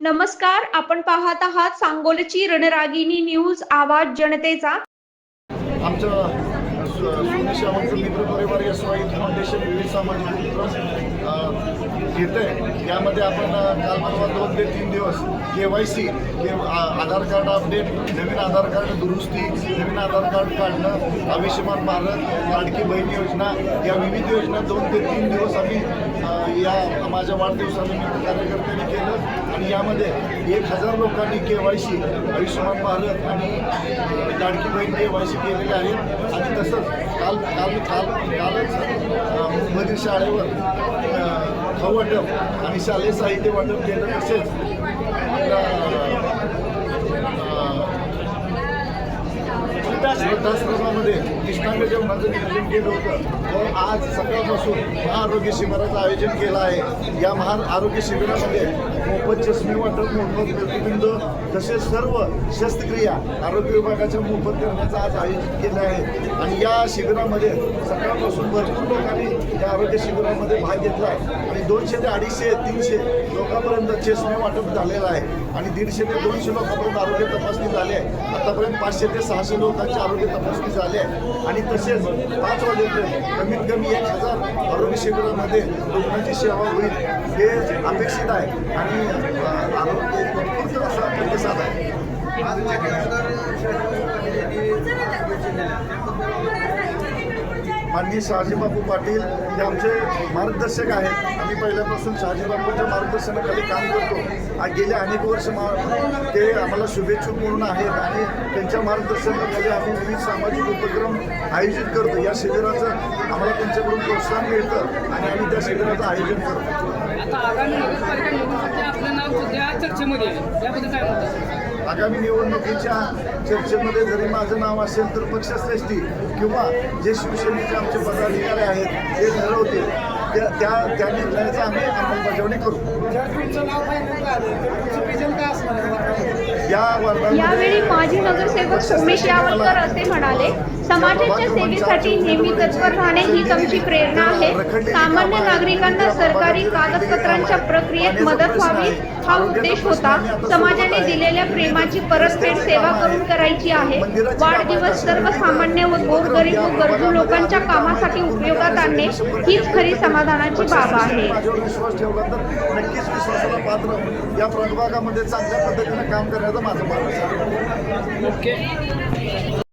नमस्कार आपण पाहत आहात सांगोलची रणरागिणी न्यूज आवाज जनतेचा. आमचं परिवार या स्वाई फाउंडेशन विविध सामाजिक उपक्रम घेत आहे यामध्ये आपण काल परवा दोन ते तीन दिवस के वाय सी के आधार कार्ड अपडेट नवीन आधार कार्ड दुरुस्ती नवीन आधार कार्ड काढणं आयुष्यमान भारत लाडकी बहीण योजना या विविध योजना दोन ते तीन दिवस आम्ही या माझ्या वाढदिवसानिमित्त कार्यकर्त्यांनी केलं आणि यामध्ये एक हजार लोकांनी K Y C Ayushman Bharat आणि लाडकी बहीण के वाय सी केलेले आहेत आणि तसंच काल काल काल कालच मुंबईतील शाळेवर खवाटप आणि शालेय साहित्य वाटप केलं तसेच आपल्या वृद्धाश्रमामध्ये जे जेवणाचं नियोजन केलं होतं तर आज सकाळपासून महाआरोग्य शिबिराचं आयोजन केलं आहे. या महा आरोग्य शिबिरामध्ये मोफत चष्मे वाटप मोफत प्रतिबिंब तसेच सर्व शस्त्रक्रिया आरोग्य विभागाच्या मोफत करण्याचं आज आयोजन केलं आहे. आणि या शिबिरामध्ये सकाळपासून भरपूर लोकांनी या आरोग्य शिबिरामध्ये भाग घेतला आहे. आणि दोनशे ते अडीचशे तीनशे लोकांपर्यंत चष्मे वाटप झालेलं आहे. आणि दीडशे ते दोनशे लोकांपर्यंत आरोग्य तपासणी झाली आहे. आतापर्यंत पाचशे ते सहाशे लोकांची आरोग्य तपासणी झाली आहे. आणि तसेच पाच वाजेपर्यंत कमीत कमी एक हजार आरोग्य शिबिरामध्ये रुग्णांची सेवा होईल हे अपेक्षित आहे. आणि आरोग्य भरपूर असा प्रतिसाद आहे. माननीय शहाजीबापू पाटील हे आमचे मार्गदर्शक आहेत. आम्ही पहिल्यापासून शहाजीबापूंच्या मार्गदर्शनाखाली काम करतो. आणि गेले अनेक वर्ष मा ते आम्हाला शुभेच्छुक म्हणून आहेत आणि त्यांच्या मार्गदर्शनाखाली आम्ही विविध सामाजिक उपक्रम आयोजित करतो. या शिबिराचं आम्हाला त्यांच्याकडून प्रोत्साहन मिळतं आणि आम्ही त्या शिबिराचं आयोजन करतो. आता आगामी आपलं नाव सध्या चर्चेमध्ये आहे. याबद्दल काय म्हणतात आगामी निवडणुकीच्या चर्चेमध्ये जरी माझं नाव असेल तर पक्षश्रेष्ठी किंवा जे शिवसेनेचे आमचे पदाधिकारी आहेत ते ठरवतील त्या त्या त्या निर्णयाचं आम्ही अंमलबजावणी करू? या यावेळी माजी नगरसेवक सोमेश यावलकर असे म्हणाले समाजाच्या सेवेसाठी नेहमी तत्पर राहणे हीच आमची प्रेरणा आहे सामान्य नागरिकांना सरकारी कागदपत्रांच्या प्रक्रियेत मदत व्हावी हा उद्देश होता समाजाने दिलेल्या प्रेमाची परतफेड सेवा करून करायची आहे. वाढदिवस सर्वसामान्य व गोरगरीब व गरजू लोकांच्या कामासाठी उपयोगात आणणे हीच खरी समाधानाची बाब आहे. माझ्यावर विश्वास ठेवला तर नक्कीच विश्वासाला पात्र या प्रभागामध्ये चांगल्या पद्धतीने काम करण्याचं माझं मानस आहे. ओके.